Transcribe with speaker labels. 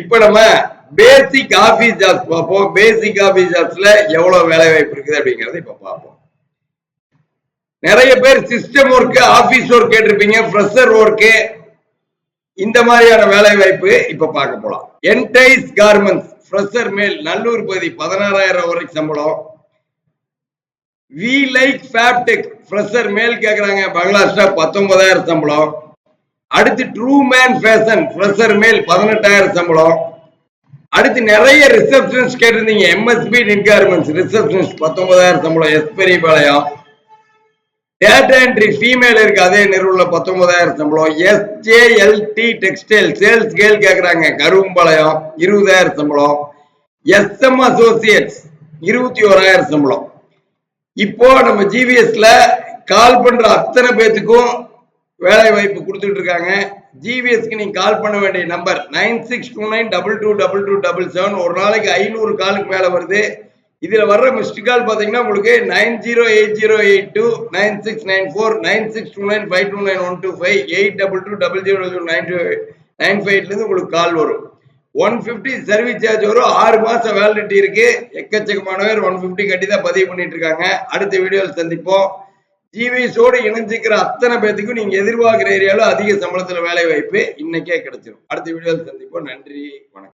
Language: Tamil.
Speaker 1: இப்ப நம்ம பேசிக் ஆபீஸ் ஜாப்ஸ் பார்ப்போம். பேசிக் ஆபீஸ் ஜாப்ஸ்ல எவ்வளவு வேலை வாய்ப்பு இருக்குது அப்படிங்கறத இப்ப பார்ப்போம். நிறைய பேர் சிஸ்டம் ஒர்க் ஆபீஸ் ஒர்க் கேட்டிருப்பீங்க ஃப்ரெஷர் ஒர்க் இந்த மாதிரியான வேலை வாய்ப்பு இப்ப பார்க்க போலாம். என்டைஸ் கார்மெண்ட்ஸ் ஃப்ரெஷர் மேல் நல்லூர் பகுதி பதினாறாயிரம் வரைக்கும் சம்பளம். வி லைக் ஃபேப்டெக் ஃப்ரெஷர் மேல் கேட்கறாங்க பங்களாஸ்டா பத்தொன்பதாயிரம் சம்பளம். அடுத்து ட்ரூ மேன் ஃபேஷன் ஃப்ரெஷர் மேல் பதினெட்டாயிரம் சம்பளம். அடுத்து நிறைய ரிசப்ஷனிஸ்ட் கேட்டிருந்தீங்க எம்எஸ்பி நிட் கார்மெண்ட்ஸ் ரிசப்ஷனிஸ்ட் பத்தொன்பதாயிரம் சம்பளம் S Periyapalayam data entry female இருக்கு அதே நிறுவனம் பத்தொன்பதாயிரம் சம்பளம். எஸ்ஜேஎல்டி டெக்ஸ்டைல் சேல்ஸ் கேள் கேட்குறாங்க கருவம்பாளையம் இருபதாயிரம் சம்பளம். எஸ்எம் அசோசியேட்ஸ் இருபத்தி ஓராயிரம் சம்பளம். இப்போ நம்ம ஜிவிஎஸ்ல கால் பண்ற அத்தனை பேத்துக்கும் வேலை வாய்ப்பு கொடுத்துட்டு இருக்காங்க ஜிவிஎஸ்க்கு நீங்க கால் பண்ண வேண்டிய number nine six two nine double two double two double seven ஒரு நாளைக்கு ஐநூறு காலுக்கு மேலே வருது. இதில் வர்ற மிஸ்டு கால் பார்த்தீங்கன்னா உங்களுக்கு nine zero eight zero eight two nine six nine four nine six two nine five two nine one two five eight double two double zero zero nine two nine ஃபைவ்லேருந்து உங்களுக்கு கால் வரும். ஒன் ஃபிஃப்டி சர்வீஸ் சார்ஜ் வரும் ஆறு மாதம் வேலிடிட்டி இருக்குது எக்கச்சக்கமானவர் ஒன் ஃபிஃப்டி கட்டி தான் பதிவு பண்ணிட்டு இருக்காங்க. அடுத்த வீடியோவில் சந்திப்போம். ஜிவிஎஸோடு இணைஞ்சிக்கிற அத்தனை பேத்துக்கும் நீங்க எதிர்பார்க்கிற ஏரியாவில் அதிக சம்பளத்துல வேலை வாய்ப்பு இன்னைக்கே கிடைச்சிடும் அடுத்த வீடியோவில் சந்திப்போம். நன்றி. வணக்கம்.